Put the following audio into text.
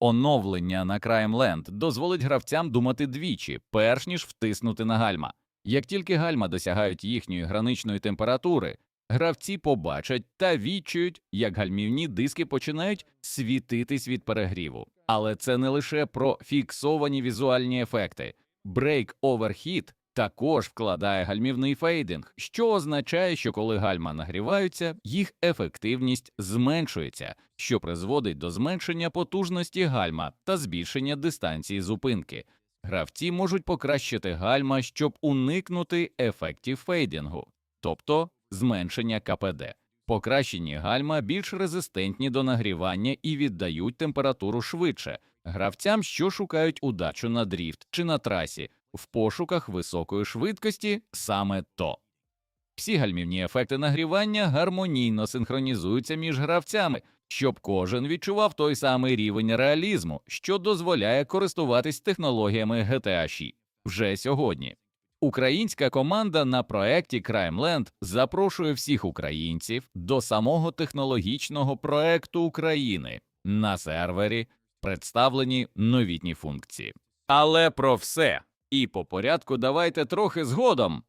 Оновлення на Crime дозволить гравцям думати двічі, перш ніж втиснути на гальма. Як тільки гальма досягають їхньої граничної температури, гравці побачать та відчують, як гальмівні диски починають світитись від перегріву. Але це не лише про фіксовані візуальні ефекти. Break Overheat також вкладає гальмівний фейдинг, що означає, що коли гальма нагріваються, їх ефективність зменшується, що призводить до зменшення потужності гальма та збільшення дистанції зупинки. Гравці можуть покращити гальма, щоб уникнути ефектів фейдингу, тобто зменшення КПД. Покращені гальма більш резистентні до нагрівання і віддають температуру швидше гравцям, що шукають удачу на дріфт чи на трасі, в пошуках високої швидкості саме то. Всі гальмівні ефекти нагрівання гармонійно синхронізуються між гравцями, щоб кожен відчував той самий рівень реалізму, що дозволяє користуватись технологіями GTA 6 вже сьогодні. Українська команда на проекті CrimeLand запрошує всіх українців до самого технологічного проекту України на сервері представлені новітні функції. Але про все і по порядку давайте трохи згодом.